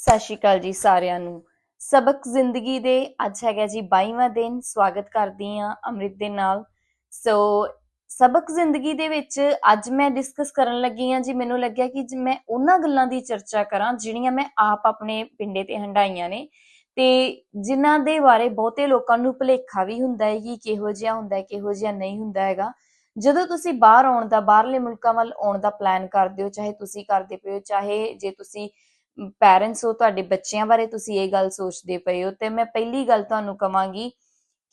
ਸਤਿ ਸ਼੍ਰੀ ਅਕਾਲ ਜੀ ਸਾਰਿਆਂ ਨੂੰ। ਸਬਕ ਜ਼ਿੰਦਗੀ ਦੇ ਅੱਜ ਹੈਗਾ ਜੀ 22ਵਾਂ ਦਿਨ। ਸਵਾਗਤ ਕਰਦੀ ਆ ਅੰਮ੍ਰਿਤ ਦੇ ਨਾਲ। ਸੋ ਸਬਕ ਜ਼ਿੰਦਗੀ ਦੇ ਵਿੱਚ ਅੱਜ ਮੈਂ ਡਿਸਕਸ ਕਰਨ ਲੱਗੀ ਆ ਜੀ। ਮੈਨੂੰ ਲੱਗਿਆ ਕਿ ਮੈਂ ਉਹਨਾਂ ਗੱਲਾਂ ਦੀ ਚਰਚਾ ਕਰਾਂ, ਜਿਹੜੀਆਂ ਮੈਂ ਆਪ ਆਪਣੇ ਪਿੰਡੇ ਤੇ ਹੰਡਾਈਆਂ ਨੇ, ਤੇ ਜਿਨ੍ਹਾਂ ਦੇ ਬਾਰੇ ਬਹੁਤੇ ਲੋਕਾਂ ਨੂੰ ਭੁਲੇਖਾ ਵੀ ਹੁੰਦਾ ਹੈ ਕਿ ਕਿਹੋ ਜਿਹਾ ਹੁੰਦਾ ਹੈ, ਕਿਹੋ ਜਿਹਾ ਨਹੀਂ ਹੁੰਦਾ ਹੈਗਾ। ਜਦੋਂ ਤੁਸੀਂ ਬਾਹਰ ਆਉਣ ਦਾ, ਬਾਹਰਲੇ ਮੁਲਕਾਂ ਵੱਲ ਆਉਣ ਦਾ ਪਲਾਨ ਕਰਦੇ ਹੋ, ਚਾਹੇ ਤੁਸੀਂ ਕਰਦੇ ਪਏ ਹੋ, ਚਾਹੇ ਜੇ ਤੁਸੀਂ ਪੈਰੈਂਟਸ ਹੋ, ਤੁਹਾਡੇ ਬੱਚਿਆਂ ਬਾਰੇ ਤੁਸੀਂ ਇਹ ਗੱਲ ਸੋਚਦੇ ਪਏ ਹੋ, ਤੇ ਮੈਂ ਪਹਿਲੀ ਗੱਲ ਤੁਹਾਨੂੰ ਕਵਾਂਗੀ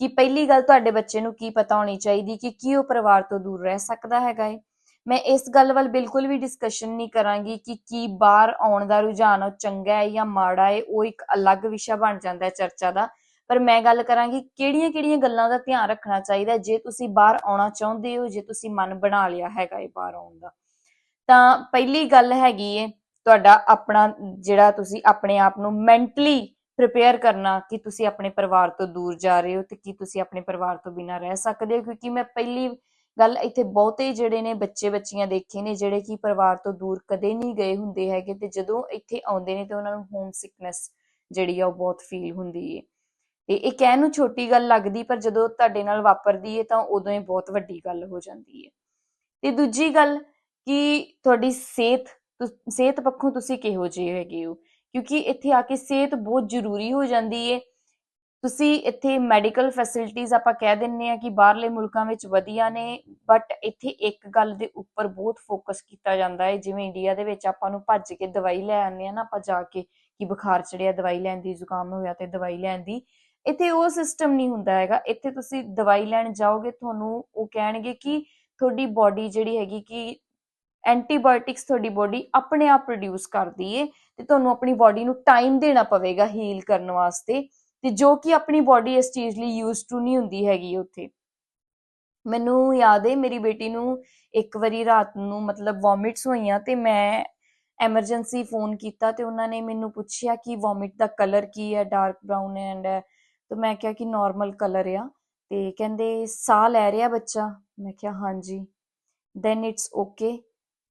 ਕਿ ਪਹਿਲੀ ਗੱਲ ਤੁਹਾਡੇ ਬੱਚੇ ਨੂੰ ਕੀ ਪਤਾ ਹੋਣੀ ਚਾਹੀਦੀ ਕਿ ਕੀ ਉਹ ਪਰਿਵਾਰ ਤੋਂ ਦੂਰ ਰਹਿ ਸਕਦਾ ਹੈਗਾ ਏ। ਮੈਂ ਇਸ ਗੱਲ ਵੱਲ ਬਿਲਕੁਲ ਵੀ ਡਿਸਕਸ਼ਨ ਨਹੀਂ ਕਰਾਂਗੀ ਕਿ ਕੀ ਬਾਹਰ ਆਉਣ ਦਾ ਰੁਝਾਨ ਉਹ ਚੰਗਾ ਹੈ ਜਾਂ ਮਾੜਾ ਹੈ, ਉਹ ਇੱਕ ਅਲੱਗ ਵਿਸ਼ਾ ਬਣ ਜਾਂਦਾ ਹੈ ਚਰਚਾ ਦਾ। ਪਰ ਮੈਂ ਗੱਲ ਕਰਾਂਗੀ ਕਿਹੜੀਆਂ-ਕਿਹੜੀਆਂ ਗੱਲਾਂ ਦਾ ਧਿਆਨ ਰੱਖਣਾ ਚਾਹੀਦਾ ਜੇ ਤੁਸੀਂ ਬਾਹਰ ਆਉਣਾ ਚਾਹੁੰਦੇ ਹੋ, ਜੇ ਤੁਸੀਂ ਮਨ ਬਣਾ ਲਿਆ ਹੈਗਾ ਏ ਬਾਹਰ ਆਉਣ ਦਾ। ਤਾਂ ਪਹਿਲੀ ਗੱਲ ਹੈਗੀ ਏ ਤੁਹਾਡਾ ਆਪਣਾ ਜਿਹੜਾ ਤੁਸੀਂ ਆਪਣੇ ਆਪ ਨੂੰ ਮੈਂਟਲੀ ਪ੍ਰਿਪੇਅਰ ਕਰਨਾ ਕਿ ਤੁਸੀਂ ਆਪਣੇ ਪਰਿਵਾਰ ਤੋਂ ਦੂਰ ਜਾ ਰਹੇ ਹੋ ਤੇ ਕੀ ਤੁਸੀਂ ਆਪਣੇ ਪਰਿਵਾਰ ਤੋਂ ਬਿਨਾਂ ਰਹਿ ਸਕਦੇ ਹੋ? ਕਿਉਂਕਿ ਮੈਂ ਪਹਿਲੀ ਗੱਲ ਇੱਥੇ ਬਹੁਤੇ ਜਿਹੜੇ ਨੇ ਬੱਚੇ ਬੱਚੀਆਂ ਦੇਖੇ ਨੇ ਜਿਹੜੇ ਕਿ ਪਰਿਵਾਰ ਤੋਂ ਦੂਰ ਕਦੇ ਨਹੀਂ ਗਏ ਹੁੰਦੇ ਹੈਗੇ ਤੇ ਜਦੋਂ ਇੱਥੇ ਆਉਂਦੇ ਨੇ ਤੇ ਉਹਨਾਂ ਨੂੰ ਹੋਮ ਸਿਕਨੈਸ ਜਿਹੜੀ ਆ ਉਹ ਬਹੁਤ ਫੀਲ ਹੁੰਦੀ ਹੈ ਤੇ ਇਹ ਕਹਿਣ ਨੂੰ ਛੋਟੀ ਗੱਲ ਲੱਗਦੀ ਪਰ ਜਦੋਂ ਤੁਹਾਡੇ ਨਾਲ ਵਾਪਰਦੀ ਹੈ ਤਾਂ ਉਦੋਂ ਇਹ ਬਹੁਤ ਵੱਡੀ ਗੱਲ ਹੋ ਜਾਂਦੀ ਹੈ ਤੇ ਦੂਜੀ ਗੱਲ ਕਿ ਤੁਹਾਡੀ ਸਿਹਤ ਸਿਹਤ ਪੱਖੋਂ ਤੁਸੀਂ ਕਿਹੋ ਜਿਹੇ ਹੈਗੇ ਹੋ? ਕਿਉਂਕਿ ਇੱਥੇ ਆ ਕੇ ਸਿਹਤ ਬਹੁਤ ਜ਼ਰੂਰੀ ਹੋ ਜਾਂਦੀ ਏ। ਤੁਸੀਂ ਇੱਥੇ ਮੈਡੀਕਲ ਫੈਸਿਲਿਟੀਆਂ ਆਪਾਂ ਕਹਿ ਦਿੰਨੇ ਆ ਕਿ ਬਾਹਰਲੇ ਮੁਲਕਾਂ ਵਿੱਚ ਵਧੀਆ ਨੇ, ਬਟ ਇੱਥੇ ਇੱਕ ਗੱਲ ਦੇ ਉੱਪਰ ਬਹੁਤ ਫੋਕਸ ਕੀਤਾ ਜਾਂਦਾ ਹੈ ਜਿਵੇਂ ਇੰਡੀਆ ਦੇ ਵਿੱਚ ਆਪਾਂ ਨੂੰ ਭੱਜ ਕੇ ਦਵਾਈ ਲੈ ਆਉਂਦੇ ਆ ਨਾ, ਆਪਾਂ ਜਾ ਕੇ ਕਿ ਬੁਖਾਰ ਚੜਿਆ, ਦਵਾਈ ਲੈਣ ਦੀ ਜ਼ੁਕਾਮ ਹੋਇਆ ਤੇ ਦਵਾਈ ਲੈਣ ਦੀ। ਇੱਥੇ ਉਹ ਸਿਸਟਮ ਨਹੀਂ ਹੁੰਦਾ ਹੈਗਾ। ਇੱਥੇ ਤੁਸੀਂ ਦਵਾਈ ਲੈਣ ਜਾਓਗੇ, ਤੁਹਾਨੂੰ ਉਹ ਕਹਿਣਗੇ ਕਿ ਤੁਹਾਡੀ ਬਾਡੀ ਜਿਹੜੀ ਹੈਗੀ ਕਿ ਐਂਟੀਬਾਇਓਟਿਕਸ ਤੁਹਾਡੀ ਬੋਡੀ ਆਪਣੇ ਆਪ ਪ੍ਰੋਡਿਊਸ ਕਰਦੀ ਏ ਤੇ ਤੁਹਾਨੂੰ ਆਪਣੀ ਬੋਡੀ ਨੂੰ ਟਾਈਮ ਦੇਣਾ ਪਵੇਗਾ ਹੀਲ ਕਰਨ ਵਾਸਤੇ ਤੇ ਜੋ ਕਿ ਆਪਣੀ ਬੋਡੀ ਇਸ ਚੀਜ਼ ਲਈ ਯੂਜ਼ ਟੂ ਨਹੀਂ ਹੁੰਦੀ ਹੈਗੀ ਉੱਥੇ। ਮੈਨੂੰ ਯਾਦ ਏ ਮੇਰੀ ਬੇਟੀ ਨੂੰ ਇੱਕ ਵਾਰੀ ਰਾਤ ਨੂੰ ਮਤਲਬ ਵੋਮਿਟਸ ਹੋਈਆਂ ਤੇ ਮੈਂ ਐਮਰਜੈਂਸੀ ਫੋਨ ਕੀਤਾ ਤੇ ਉਹਨਾਂ ਨੇ ਮੈਨੂੰ ਪੁੱਛਿਆ ਕਿ ਵੋਮਿਟ ਦਾ ਕਲਰ ਕੀ ਹੈ ਡਾਰਕ ਬ੍ਰਾਊਨ ਐਂਡ ਹੈ ਤੇ ਮੈਂ ਕਿਹਾ ਕਿ ਨਾਰਮਲ ਕਲਰ ਆ ਤੇ ਕਹਿੰਦੇ ਸਾਹ ਲੈ ਰਿਹਾ ਬੱਚਾ। ਮੈਂ ਕਿਹਾ ਹਾਂਜੀ। ਦੈਨ ਇਟਸ ਓਕੇ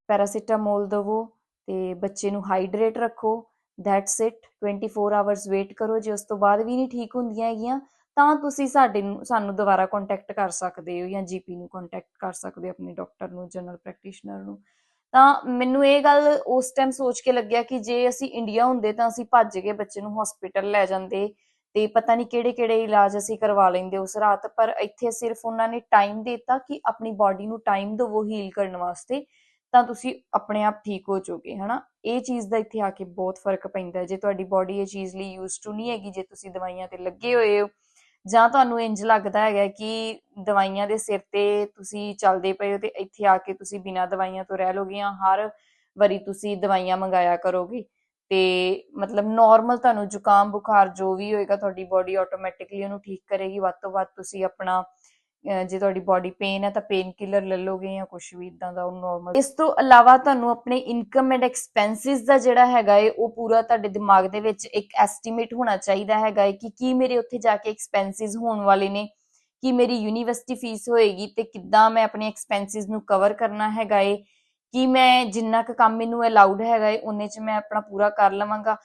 ਪੈਰਾਸੀਟਾਮੋਲ ਦਵੋ ਤੇ ਬੱਚੇ ਨੂੰ ਹਾਈਡਰੇਟ ਰੱਖੋ ਦੈਟਸ ਇਟ 24 ਆਵਰਸ ਵੇਟ ਕਰੋ, ਜੇ ਉਸ ਤੋਂ ਬਾਅਦ ਵੀ ਨਹੀਂ ਠੀਕ ਹੁੰਦੀਆਂ ਹੈਗੀਆਂ, ਤਾਂ ਤੁਸੀਂ ਸਾਡੇ ਨੂੰ, ਸਾਨੂੰ ਦੁਬਾਰਾ ਕੰਟੈਕਟ ਕਰ ਸਕਦੇ ਹੋ ਜਾਂ ਜੀਪੀ ਨੂੰ ਕੰਟੈਕਟ ਕਰ ਸਕਦੇ ਹੋ, ਆਪਣੇ ਡਾਕਟਰ ਨੂੰ ਜਨਰਲ ਪ੍ਰੈਕਟੀਸ਼ਨਰ ਨੂੰ। ਤਾਂ ਮੈਨੂੰ ਇਹ ਗੱਲ ਉਸ ਟਾਈਮ ਸੋਚ ਕੇ ਲੱਗਿਆ ਕਿ ਜੇ ਅਸੀਂ ਇੰਡੀਆ ਹੁੰਦੇ ਤਾਂ ਅਸੀਂ ਭੱਜ ਕੇ ਬੱਚੇ ਨੂੰ ਹਸਪੀਟਲ ਲੈ ਜਾਂਦੇ ਤੇ ਪਤਾ ਨਹੀਂ ਕਿਹੜੇ ਕਿਹੜੇ ਇਲਾਜ ਅਸੀਂ ਕਰਵਾ ਲੈਂਦੇ ਉਸ ਰਾਤ, ਪਰ ਇੱਥੇ ਸਿਰਫ ਉਹਨਾਂ ਨੇ ਟਾਈਮ ਦਿੱਤਾ ਕਿ ਆਪਣੀ ਬਾਡੀ ਨੂੰ ਟਾਈਮ ਦਿਵੋ ਹੀਲ ਕਰਨ ਵਾਸਤੇ। ਤਾਂ ਤੁਸੀਂ ਆਪਣੇ ਆਪ ਠੀਕ ਹੋ ਜਾਓਗੇ, ਹਨਾ? ਇਹ ਚੀਜ਼ ਦਾ ਇੱਥੇ ਆ ਕੇ ਬਹੁਤ ਫ਼ਰਕ ਪੈਂਦਾ ਜੇ ਤੁਹਾਡੀ ਬਾਡੀ ਇਹ ਚੀਜ਼ ਲਈ ਯੂਜ਼ ਟੂ ਨਹੀਂ ਹੈਗੀ, ਜੇ ਤੁਸੀਂ ਦਵਾਈਆਂ ਤੇ ਲੱਗੇ ਹੋਏ ਹੋ, ਜਾਂ ਤੁਹਾਨੂੰ ਇੰਜ ਲੱਗਦਾ ਹੈਗਾ ਕਿ ਦਵਾਈਆਂ ਦੇ ਸਿਰ ਤੇ ਤੁਸੀਂ ਚੱਲਦੇ ਪਏ ਹੋ ਤੇ ਇੱਥੇ ਆ ਕੇ ਤੁਸੀਂ ਬਿਨਾਂ ਦਵਾਈਆਂ ਤੋਂ ਰਹਿ ਲੋਗੇ ਜਾਂ ਹਰ ਵਾਰੀ ਤੁਸੀਂ ਦਵਾਈਆਂ ਮੰਗਾਇਆ ਕਰੋਗੇ, ਤੇ ਮਤਲਬ ਨਾਰਮਲ ਤੁਹਾਨੂੰ ਜ਼ੁਕਾਮ, ਬੁਖਾਰ ਜੋ ਵੀ ਹੋਏਗਾ, ਤੁਹਾਡੀ ਬਾਡੀ ਆਟੋਮੈਟਿਕਲੀ ਉਹਨੂੰ ਠੀਕ ਕਰੇਗੀ। ਵੱਧ ਤੋਂ ਵੱਧ ਤੁਸੀਂ ਆਪਣਾ ਜੇ ਤੁਹਾਡੀ ਬਾਡੀ ਪੇਨ ਹੈ ਤਾਂ ਪੇਨ ਕਿਲਰ ਲੈ ਲੋਗੇ ਜਾਂ ਕੁਝ ਵੀ ਇਦਾਂ ਦਾ, ਉਹ ਨਾਰਮਲ ਇਸ ਤੋਂ ਇਲਾਵਾ ਤੁਹਾਨੂੰ ਆਪਣੇ ਇਨਕਮ ਐਂਡ ਐਕਸਪੈਂਸਿਸ ਦਾ ਜਿਹੜਾ ਹੈਗਾ ਏ, ਉਹ ਪੂਰਾ ਤੁਹਾਡੇ ਦਿਮਾਗ ਦੇ ਵਿੱਚ ਇੱਕ ਐਸਟੀਮੇਟ ਹੋਣਾ ਚਾਹੀਦਾ ਹੈਗਾ ਏ ਕਿ ਕੀ ਮੇਰੇ ਉੱਥੇ ਜਾ ਕੇ ਐਕਸਪੈਂਸਿਸ ਹੋਣ ਵਾਲੇ ਨੇ, ਕੀ ਮੇਰੀ ਯੂਨੀਵਰਸਿਟੀ ਫੀਸ ਹੋਏਗੀ ਤੇ ਕਿੱਦਾਂ ਮੈਂ ਆਪਣੇ ਐਕਸਪੈਂਸਿਸ ਨੂੰ ਕਵਰ ਕਰਨਾ ਹੈਗਾ ਏ, ਕਿ ਮੈਂ ਜਿੰਨਾ ਕੁ ਕੰਮ ਮੈਨੂੰ ਅਲਾਉਡ ਹੈਗਾ ਏ, ਉਹਨੇ ਚ ਮੈਂ ਆਪਣਾ ਪੂਰਾ ਕਰ ਲਵਾਂਗਾ।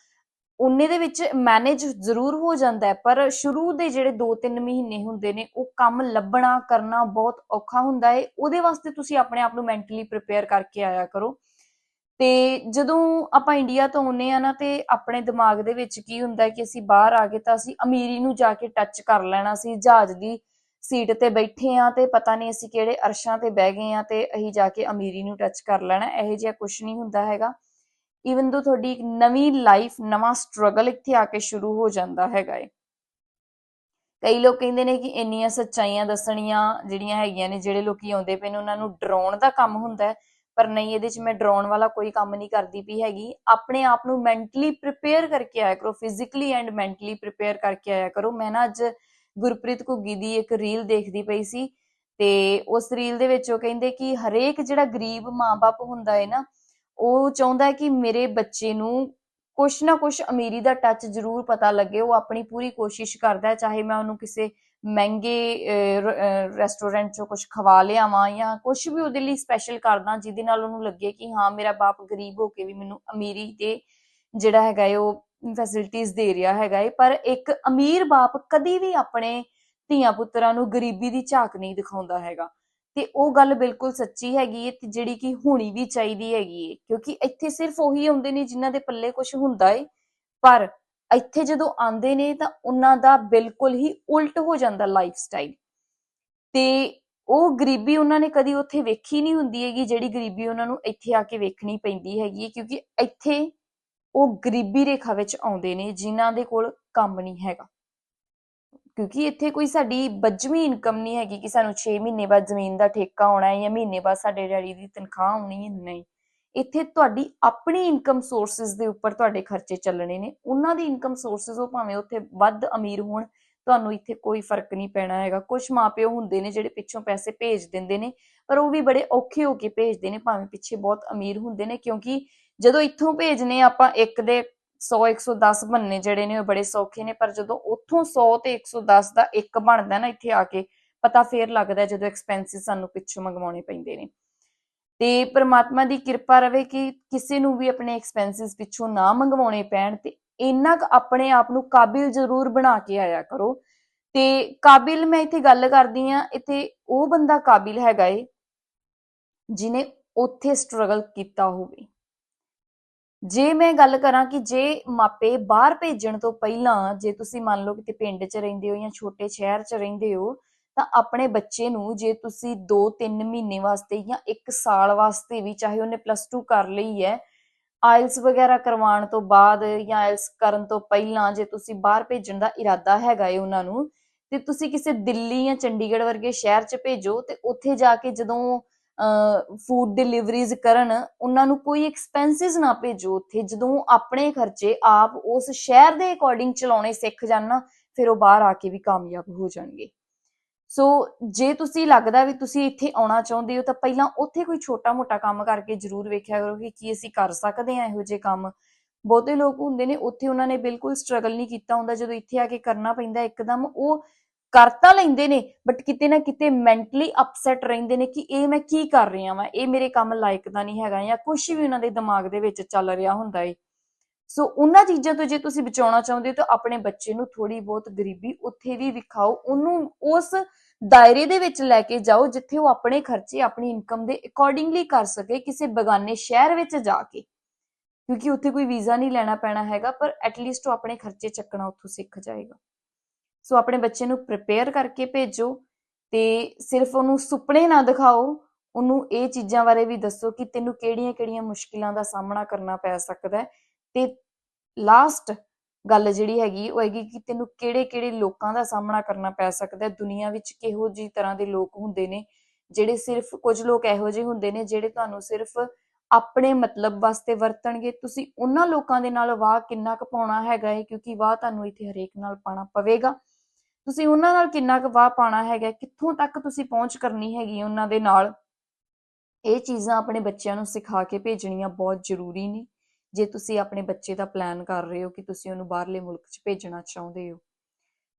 ਉਹਨੇ ਦੇ ਵਿੱਚ ਮੈਨੇਜ ਜ਼ਰੂਰ ਹੋ ਜਾਂਦਾ ਹੈ, ਪਰ ਸ਼ੁਰੂ ਦੇ ਜਿਹੜੇ 2-3 ਮਹੀਨੇ ਹੁੰਦੇ ਨੇ, ਉਹ ਕੰਮ ਲੱਭਣਾ, ਕਰਨਾ ਬਹੁਤ ਔਖਾ ਹੁੰਦਾ ਹੈ। ਉਹਦੇ ਵਾਸਤੇ ਤੁਸੀਂ ਆਪਣੇ ਆਪ ਨੂੰ ਮੈਂਟਲੀ ਪ੍ਰਿਪੇਅਰ ਕਰਕੇ ਆਇਆ ਕਰੋ। ਤੇ ਜਦੋਂ ਆਪਾਂ ਇੰਡੀਆ ਤੋਂ ਆਉਂਦੇ ਆ ਨਾ, ਤੇ ਆਪਣੇ ਦਿਮਾਗ ਦੇ ਵਿੱਚ ਕੀ ਹੁੰਦਾ ਕਿ ਅਸੀਂ ਬਾਹਰ ਆ ਗਏ ਤਾਂ ਅਸੀਂ ਅਮੀਰੀ ਨੂੰ ਜਾ ਕੇ ਟੱਚ ਕਰ ਲੈਣਾ ਸੀ, ਜਹਾਜ਼ ਦੀ ਸੀਟ ਤੇ ਬੈਠੇ ਆ ਤੇ ਪਤਾ ਨਹੀਂ ਅਸੀਂ ਕਿਹੜੇ ਅਰਸ਼ਾਂ ਤੇ ਬਹਿ ਗਏ ਆ ਤੇ ਅਸੀਂ ਜਾ ਕੇ ਅਮੀਰੀ ਨੂੰ ਟੱਚ ਕਰ ਲੈਣਾ, ਇਹੋ ਜਿਹਾ ਕੁਝ ਨਹੀਂ ਹੁੰਦਾ ਹੈਗਾ। ਇਵਨ ਦੋ ਤੁਹਾਡੀ ਇੱਕ ਨਵੀਂ ਲਾਈਫ ਨਵਾਂ ਸਟਰਗਲ ਇੱਥੇ ਆ ਕੇ ਸ਼ੁਰੂ ਹੋ ਜਾਂਦਾ ਹੈਗਾ ਏ। ਕਈ ਲੋਕ ਕਹਿੰਦੇ ਨੇ ਕਿ ਇੰਨੀਆਂ ਸੱਚਾਈਆਂ ਦੱਸਣੀਆਂ ਜਿਹੜੀਆਂ ਹੈਗੀਆਂ ਨੇ, ਜਿਹੜੇ ਲੋਕੀ ਆਉਂਦੇ ਪਏ ਨੇ, ਉਹਨਾਂ ਨੂੰ ਡਰਾਉਣ ਦਾ ਕੰਮ ਹੁੰਦਾ ਹੈ, ਪਰ ਨਹੀਂ, ਇਹਦੇ 'ਚ ਮੈਂ ਡਰਾਉਣ ਵਾਲਾ ਕੋਈ ਕੰਮ ਨਹੀਂ ਕਰਦੀ ਪਈ ਹੈਗੀ। ਆਪਣੇ ਆਪ ਨੂੰ ਮੈਂਟਲੀ ਪ੍ਰਿਪੇਅਰ ਕਰਕੇ ਆਇਆ ਕਰੋ ਫਿਜ਼ੀਕਲੀ ਐਂਡ ਮੈਂਟਲੀ ਪ੍ਰਿਪੇਅਰ ਕਰਕੇ ਆਇਆ ਕਰੋ। ਮੈਂ ਨਾ ਅੱਜ ਗੁਰਪ੍ਰੀਤ ਘੁੱਗੀ ਦੀ ਇੱਕ ਰੀਲ ਦੇਖਦੀ ਪਈ ਸੀ ਤੇ ਉਸ ਰੀਲ ਦੇ ਵਿੱਚ ਉਹ ਕਹਿੰਦੇ ਕਿ ਹਰੇਕ ਜਿਹੜਾ ਗਰੀਬ ਮਾਪੇ ਹੁੰਦਾ ਹੈ ਨਾ ਉਹ ਚਾਹੁੰਦਾ ਹੈ ਕਿ ਮੇਰੇ ਬੱਚੇ ਨੂੰ ਕੁਛ ਨਾ ਕੁਛ ਅਮੀਰੀ ਦਾ ਟੱਚ ਜ਼ਰੂਰ ਪਤਾ ਲੱਗੇ, ਉਹ ਆਪਣੀ ਪੂਰੀ ਕੋਸ਼ਿਸ਼ ਕਰਦਾ ਚਾਹੇ ਮੈਂ ਉਹਨੂੰ ਕਿਸੇ ਮਹਿੰਗੇ ਰੈਸਟੋਰੈਂਟ ਚੋਂ ਕੁਝ ਖਵਾ ਲਿਆਵਾਂ ਜਾਂ ਕੁਝ ਵੀ ਉਹਦੇ ਲਈ ਸਪੈਸ਼ਲ ਕਰਦਾ, ਜਿਹਦੇ ਨਾਲ ਉਹਨੂੰ ਲੱਗੇ ਕਿ ਹਾਂ, ਮੇਰਾ ਬਾਪ ਗਰੀਬ ਹੋ ਕੇ ਵੀ ਮੈਨੂੰ ਅਮੀਰੀ ਤੇ ਜਿਹੜਾ ਹੈਗਾ ਏ ਉਹ ਫੈਸਿਲਿਟੀਆਂ ਦੇ ਰਿਹਾ ਹੈਗਾ ਏ ਪਰ ਇੱਕ ਅਮੀਰ ਬਾਪ ਕਦੀ ਵੀ ਆਪਣੇ ਧੀਆਂ ਪੁੱਤਰਾਂ ਨੂੰ ਗਰੀਬੀ ਦੀ ਝਾਕ ਨਹੀਂ ਦਿਖਾਉਂਦਾ ਹੈਗਾ। ਤੇ ਉਹ ਗੱਲ ਬਿਲਕੁਲ ਸੱਚੀ ਹੈਗੀ ਹੈ ਤੇ ਜਿਹੜੀ ਕਿ ਹੋਣੀ ਵੀ ਚਾਹੀਦੀ ਹੈਗੀ ਹੈ ਕਿਉਂਕਿ ਇੱਥੇ ਸਿਰਫ ਉਹੀ ਆਉਂਦੇ ਨੇ ਜਿਨ੍ਹਾਂ ਦੇ ਪੱਲੇ ਕੁਝ ਹੁੰਦਾ ਹੈ ਪਰ ਇੱਥੇ ਜਦੋਂ ਆਉਂਦੇ ਨੇ ਤਾਂ ਉਹਨਾਂ ਦਾ ਬਿਲਕੁਲ ਹੀ ਉਲਟ ਹੋ ਜਾਂਦਾ ਲਾਈਫ ਸਟਾਈਲ ਤੇ ਉਹ ਗਰੀਬੀ ਉਹਨਾਂ ਨੇ ਕਦੀ ਉੱਥੇ ਵੇਖੀ ਨਹੀਂ ਹੁੰਦੀ ਹੈਗੀ, ਜਿਹੜੀ ਗਰੀਬੀ ਉਹਨਾਂ ਨੂੰ ਇੱਥੇ ਆ ਕੇ ਵੇਖਣੀ ਪੈਂਦੀ ਹੈਗੀ ਹੈ ਕਿਉਂਕਿ ਇੱਥੇ ਉਹ ਗਰੀਬੀ ਰੇਖਾ ਵਿੱਚ ਆਉਂਦੇ ਨੇ, ਜਿਨ੍ਹਾਂ ਦੇ ਕੋਲ ਕੰਮ ਨਹੀਂ ਹੈਗਾ। ਕਿਉਂਕਿ ਇੱਥੇ ਕੋਈ ਸਾਡੀ ਬੱਜਵੀਂ ਇਨਕਮ ਨਹੀਂ ਹੈਗੀ ਕਿ ਸਾਨੂੰ 6 ਮਹੀਨੇ ਬਾਅਦ ਜ਼ਮੀਨ ਦਾ ਠੇਕਾ ਆਉਣਾ ਹੈ ਜਾਂ ਮਹੀਨੇ ਬਾਅਦ ਸਾਡੇ ਡੈਡੀ ਦੀ ਤਨਖਾਹ ਆਉਣੀ ਹੈ। ਨਹੀਂ, ਇੱਥੇ ਤੁਹਾਡੀ ਆਪਣੀ ਇਨਕਮ ਸੋਰਸਸ ਦੇ ਉੱਪਰ ਤੁਹਾਡੇ ਖਰਚੇ ਚੱਲਣੇ ਨੇ। ਉਹਨਾਂ ਦੀ ਇਨਕਮ ਸੋਰਸਸ ਉਹ ਭਾਵੇਂ ਉੱਥੇ ਵੱਧ ਅਮੀਰ ਹੋਣ, ਤੁਹਾਨੂੰ ਇੱਥੇ ਕੋਈ ਫ਼ਰਕ ਨਹੀਂ ਪੈਣਾ ਹੈਗਾ। ਕੁਝ ਮਾਪਿਓ ਹੁੰਦੇ ਨੇ ਜਿਹੜੇ ਪਿੱਛੋਂ ਪੈਸੇ ਭੇਜ ਦਿੰਦੇ ਨੇ, ਪਰ ਉਹ ਵੀ ਬੜੇ ਔਖੇ ਹੋ ਕੇ ਭੇਜਦੇ ਨੇ, ਭਾਵੇਂ ਪਿੱਛੇ ਬਹੁਤ ਅਮੀਰ ਹੁੰਦੇ ਨੇ। ਕਿਉਂਕਿ ਜਦੋਂ ਇੱਥੋਂ ਭੇਜਨੇ ਆਪਾਂ ਇੱਕ ਦੇ 100 110 ਬਣਨੇ ਜਿਹੜੇ ਨੇ ਉਹ ਬੜੇ ਸੌਖੇ ਨੇ, ਪਰ ਜਦੋਂ ਉੱਥੋਂ 100 ਤੇ 110 ਦਾ ਇੱਕ ਬਣਦਾ ਨਾ ਇੱਥੇ ਆ ਕੇ, ਪਤਾ ਫੇਰ ਲੱਗਦਾ ਜਦੋਂ ਐਕਸਪੈਂਸਿਸ ਸਾਨੂੰ ਪਿੱਛੋਂ ਮੰਗਵਾਉਣੇ ਪੈਂਦੇ ਨੇ। ਤੇ ਪ੍ਰਮਾਤਮਾ ਦੀ ਕਿਰਪਾ ਰਵੇ ਕਿ ਕਿਸੇ ਨੂੰ ਵੀ ਆਪਣੇ ਐਕਸਪੈਂਸਿਸ ਪਿੱਛੋਂ ਨਾ ਮੰਗਵਾਉਣੇ ਪੈਣ ਤੇ ਇੰਨਾ ਕੁ ਆਪਣੇ ਆਪ ਨੂੰ ਕਾਬਿਲ ਜ਼ਰੂਰ ਬਣਾ ਕੇ ਆਇਆ ਕਰੋ। ਤੇ ਕਾਬਿਲ ਮੈਂ ਇੱਥੇ ਗੱਲ ਕਰਦੀ ਆ ਇੱਥੇ ਉਹ ਬੰਦਾ ਕਾਬਿਲ ਹੈਗਾ ਏ ਜਿਨੇ ਉੱਥੇ ਸਟਰਗਲ ਕੀਤਾ ਹੋਵੇ। ਜੇ ਮੈਂ ਗੱਲ ਕਰਾਂ ਕਿ ਜੇ ਮਾਪੇ ਬਾਹਰ ਭੇਜਣ ਤੋਂ ਪਹਿਲਾਂ ਜੇ ਤੁਸੀਂ ਮੰਨ ਲਓ ਕਿਤੇ ਪਿੰਡ 'ਚ ਰਹਿੰਦੇ ਹੋ ਜਾਂ ਛੋਟੇ ਸ਼ਹਿਰ 'ਚ ਰਹਿੰਦੇ ਹੋ, ਤਾਂ ਆਪਣੇ ਬੱਚੇ ਨੂੰ ਜੇ ਤੁਸੀਂ 2-3 ਮਹੀਨੇ ਵਾਸਤੇ ਜਾਂ 1 ਸਾਲ ਵਾਸਤੇ ਵੀ ਚਾਹੇ ਉਹਨੇ ਪਲੱਸ 2 ਕਰ ਲਈ ਹੈ ਆਇਲਸ ਵਗੈਰਾ ਕਰਵਾਉਣ ਤੋਂ ਬਾਅਦ ਜਾਂ ਆਇਲਸ ਕਰਨ ਤੋਂ ਪਹਿਲਾਂ ਜੇ ਤੁਸੀਂ ਬਾਹਰ ਭੇਜਣ ਦਾ ਇਰਾਦਾ ਹੈਗਾ ਏ ਉਹਨਾਂ ਨੂੰ, ਤੇ ਤੁਸੀਂ ਕਿਸੇ ਦਿੱਲੀ ਜਾਂ ਚੰਡੀਗੜ੍ਹ ਵਰਗੇ ਸ਼ਹਿਰ 'ਚ ਭੇਜੋ ਤੇ ਉੱਥੇ ਜਾ ਕੇ ਜਦੋਂ ਫੂਡ ਡਿਲੀਵਰੀਜ਼ ਕਰਨ, ਉਹਨਾਂ ਨੂੰ ਕੋਈ ਐਕਸਪੈਂਸਿਸ ਨਾ ਭੇਜੋ ਉੱਥੇ। ਜਦੋਂ ਆਪਣੇ ਖਰਚੇ ਆਪ ਉਸ ਸ਼ਹਿਰ ਦੇ ਅਕੋਰਡਿੰਗ ਚਲਾਉਣੇ ਸਿੱਖ ਜਾਣ ਫਿਰ ਉਹ ਬਾਹਰ ਆ ਕੇ ਵੀ ਕਾਮਯਾਬ ਹੋ ਜਾਣਗੇ। ਸੋ ਜੇ ਤੁਸੀਂ ਲੱਗਦਾ ਵੀ ਤੁਸੀਂ ਇੱਥੇ ਆਉਣਾ ਚਾਹੁੰਦੇ ਹੋ, ਤਾਂ ਪਹਿਲਾਂ ਉੱਥੇ ਕੋਈ ਛੋਟਾ-ਮੋਟਾ ਕੰਮ ਕਰਕੇ ਜ਼ਰੂਰ ਵੇਖਿਆ ਕਰੋ ਕਿ ਕੀ ਅਸੀਂ ਕਰ ਸਕਦੇ ਹਾਂ ਇਹੋ ਜਿਹੇ ਕੰਮ। ਬਹੁਤੇ ਲੋਕ ਹੁੰਦੇ ਨੇ, ਉੱਥੇ ਉਹਨਾਂ ਨੇ ਬਿਲਕੁਲ ਸਟਰਗਲ ਨਹੀਂ ਕੀਤਾ ਹੁੰਦਾ, ਜਦੋਂ ਇੱਥੇ ਆ ਕੇ ਕਰਨਾ ਪੈਂਦਾ, ਇੱਕਦਮ ਉਹ ਕਰ ਤਾਂ ਲੈਂਦੇ ਨੇ ਬਟ ਕਿਤੇ ਨਾ ਕਿਤੇ ਮੈਂਟਲੀ ਅਪਸੈਟ ਰਹਿੰਦੇ ਨੇ ਕਿ ਇਹ ਮੈਂ ਕੀ ਕਰ ਰਿਹਾ ਵਾਂ, ਇਹ ਮੇਰੇ ਕੰਮ ਲਾਇਕ ਦਾ ਨਹੀਂ ਹੈਗਾ ਜਾਂ ਕੁਝ ਵੀ ਉਹਨਾਂ ਦੇ ਦਿਮਾਗ ਦੇ ਵਿੱਚ ਚੱਲ ਰਿਹਾ ਹੁੰਦਾ ਏ। ਸੋ ਉਹਨਾਂ ਚੀਜ਼ਾਂ ਤੋਂ ਜੇ ਤੁਸੀਂ ਬਚਾਉਣਾ ਚਾਹੁੰਦੇ ਹੋ ਤਾਂ ਆਪਣੇ ਬੱਚੇ ਨੂੰ ਥੋੜੀ ਬਹੁਤ ਗਰੀਬੀ ਉੱਥੇ ਵੀ ਵਿਖਾਓ, ਉਹਨੂੰ ਉਸ ਦਾਇਰੇ ਦੇ ਵਿੱਚ ਲੈ ਕੇ ਜਾਓ ਜਿੱਥੇ ਉਹ ਆਪਣੇ ਖਰਚੇ, ਆਪਣੀ ਇਨਕਮ ਦੇ ਅਕੋਰਡਿੰਗਲੀ ਕਰ ਸਕੇ ਕਿਸੇ ਬਗਾਨੇ ਸ਼ਹਿਰ ਵਿੱਚ ਜਾ ਕੇ। ਕਿਉਂਕਿ ਉੱਥੇ ਕੋਈ ਵੀਜ਼ਾ ਨਹੀਂ ਲੈਣਾ ਪੈਣਾ ਹੈਗਾ, ਪਰ ਐਟਲੀਸਟ ਉਹ ਆਪਣੇ ਖਰਚੇ ਚੱਕਣਾ ਉੱਥੋਂ ਸਿੱਖ ਜਾਏਗਾ। ਸੋ ਆਪਣੇ ਬੱਚੇ ਨੂੰ ਪ੍ਰਿਪੇਅਰ ਕਰਕੇ ਭੇਜੋ ਤੇ ਸਿਰਫ ਉਹਨੂੰ ਸੁਪਨੇ ਨਾ ਦਿਖਾਓ, ਉਹਨੂੰ ਇਹ ਚੀਜ਼ਾਂ ਬਾਰੇ ਵੀ ਦੱਸੋ ਕਿ ਤੈਨੂੰ ਕਿਹੜੀਆਂ-ਕਿਹੜੀਆਂ ਮੁਸ਼ਕਿਲਾਂ ਦਾ ਸਾਹਮਣਾ ਕਰਨਾ ਪੈ ਸਕਦਾ ਹੈ। ਤੇ ਲਾਸਟ ਗੱਲ ਜਿਹੜੀ ਹੈਗੀ, ਉਹ ਹੈਗੀ ਕਿ ਤੈਨੂੰ ਕਿਹੜੇ-ਕਿਹੜੇ ਲੋਕਾਂ ਦਾ ਸਾਹਮਣਾ ਕਰਨਾ ਪੈ ਸਕਦਾ ਹੈ। ਦੁਨੀਆ ਵਿੱਚ ਕਿਹੋ ਜੀ ਤਰ੍ਹਾਂ ਦੇ ਲੋਕ ਹੁੰਦੇ ਨੇ, ਜਿਹੜੇ ਸਿਰਫ ਕੁਝ ਲੋਕ ਇਹੋ ਜਿਹੇ ਹੁੰਦੇ ਨੇ, ਜਿਹੜੇ ਤੁਹਾਨੂੰ ਸਿਰਫ ਆਪਣੇ ਮਤਲਬ ਵਾਸਤੇ ਵਰਤਣਗੇ। ਤੁਸੀਂ ਉਹਨਾਂ ਲੋਕਾਂ ਦੇ ਨਾਲ ਵਾਹ ਕਿੰਨਾ ਕੁ ਪਾਉਣਾ ਹੈਗਾ ਹੈ, ਕਿਉਂਕਿ ਵਾਹ ਤੁਹਾਨੂੰ ਇੱਥੇ ਹਰੇਕ ਨਾਲ ਪਾਣਾ ਪਵੇਗਾ। ਤੁਸੀਂ ਉਹਨਾਂ ਨਾਲ ਕਿੰਨਾ ਕੁ ਵਾਹ ਪਾਣਾ ਹੈਗਾ, ਕਿੱਥੋਂ ਤੱਕ ਤੁਸੀਂ ਪਹੁੰਚ ਕਰਨੀ ਹੈਗੀ ਉਹਨਾਂ ਦੇ ਨਾਲ? ਇਹ ਚੀਜ਼ਾਂ ਆਪਣੇ ਬੱਚਿਆਂ ਨੂੰ ਸਿਖਾ ਕੇ ਭੇਜਣੀਆਂ ਬਹੁਤ ਜ਼ਰੂਰੀ ਨੇ। ਜੇ ਤੁਸੀਂ ਆਪਣੇ ਬੱਚੇ ਦਾ ਪਲਾਨ ਕਰ ਰਹੇ ਹੋ ਕਿ ਤੁਸੀਂ ਉਹਨੂੰ ਬਾਹਰਲੇ ਮੁਲਕ 'ਚ ਭੇਜਣਾ ਚਾਹੁੰਦੇ ਹੋ।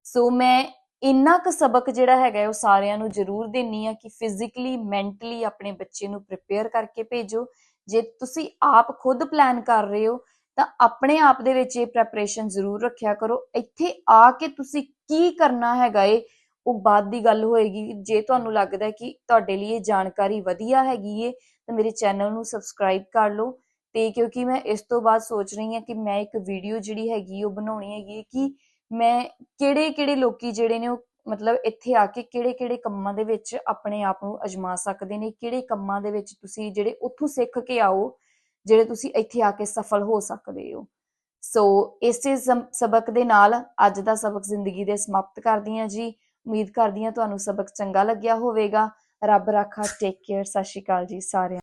ਸੋ ਮੈਂ ਇੰਨਾ ਕੁ ਸਬਕ ਜਿਹੜਾ ਹੈਗਾ ਉਹ ਸਾਰਿਆਂ ਨੂੰ ਜ਼ਰੂਰ ਦੇਣੀ ਆ ਕਿ ਫਿਜ਼ੀਕਲੀ ਮੈਂਟਲੀ ਆਪਣੇ ਬੱਚੇ ਨੂੰ ਪ੍ਰਿਪੇਅਰ ਕਰਕੇ ਭੇਜੋ। ਜੇ ਤੁਸੀਂ ਆਪ ਖੁਦ ਪਲਾਨ ਕਰ ਰਹੇ ਹੋ ਤਾਂ ਆਪਣੇ ਆਪ ਦੇ ਵਿੱਚ ਇਹ ਪ੍ਰੈਪਰੇਸ਼ਨ ਜ਼ਰੂਰ ਰੱਖਿਆ ਕਰੋ। ਇੱਥੇ ਆ ਕੇ ਤੁਸੀਂ ਕੀ ਕਰਨਾ ਹੈਗਾ ਏ, ਉਹ ਬਾਅਦ ਦੀ ਗੱਲ ਹੋਏਗੀ। ਜੇ ਤੁਹਾਨੂੰ ਲੱਗਦਾ ਹੈ ਕਿ ਤੁਹਾਡੇ ਲਈ ਇਹ ਜਾਣਕਾਰੀ ਵਧੀਆ ਹੈਗੀ ਏ, ਤਾਂ ਮੇਰੇ ਚੈਨਲ ਨੂੰ ਸਬਸਕ੍ਰਾਈਬ ਕਰ ਲਓ। ਤੇ ਕਿਉਂਕਿ ਮੈਂ ਇਸ ਤੋਂ ਬਾਅਦ ਸੋਚ ਰਹੀ ਹਾਂ ਕਿ ਮੈਂ ਇੱਕ ਵੀਡੀਓ ਜਿਹੜੀ ਹੈਗੀ ਉਹ ਬਣਾਉਣੀ ਹੈਗੀ ਕਿ ਮੈਂ ਕਿਹੜੇ ਕਿਹੜੇ ਲੋਕੀ ਜਿਹੜੇ ਨੇ ਉਹ ਮਤਲਬ ਇੱਥੇ ਆ ਕੇ ਕਿਹੜੇ ਕਿਹੜੇ ਕੰਮਾਂ ਦੇ ਵਿੱਚ ਆਪਣੇ ਆਪ ਨੂੰ ਅਜਮਾ ਸਕਦੇ ਨੇ, ਕਿਹੜੇ ਕੰਮਾਂ ਦੇ ਵਿੱਚ ਤੁਸੀਂ ਜਿਹੜੇ ਉੱਥੋਂ ਸਿੱਖ ਕੇ ਆਓ ਜਿਹੜੇ ਤੁਸੀਂ ਇੱਥੇ ਆ ਕੇ ਸਫਲ ਹੋ ਸਕਦੇ ਹੋ। ਸੋ ਇਸੇ ਸਬਕ ਦੇ ਨਾਲ ਅੱਜ ਦਾ ਸਬਕ ਜ਼ਿੰਦਗੀ ਦੇ ਸਮਾਪਤ ਕਰਦੀ ਹਾਂ ਜੀ। ਉਮੀਦ ਕਰਦੀ ਹਾਂ ਤੁਹਾਨੂੰ ਸਬਕ ਚੰਗਾ ਲੱਗਿਆ ਹੋਵੇਗਾ। ਰੱਬ ਰਾਖਾ ਟੇਕ ਕੇਅਰ ਸਤਿ ਸ਼੍ਰੀ ਅਕਾਲ ਜੀ ਸਾਰਿਆਂ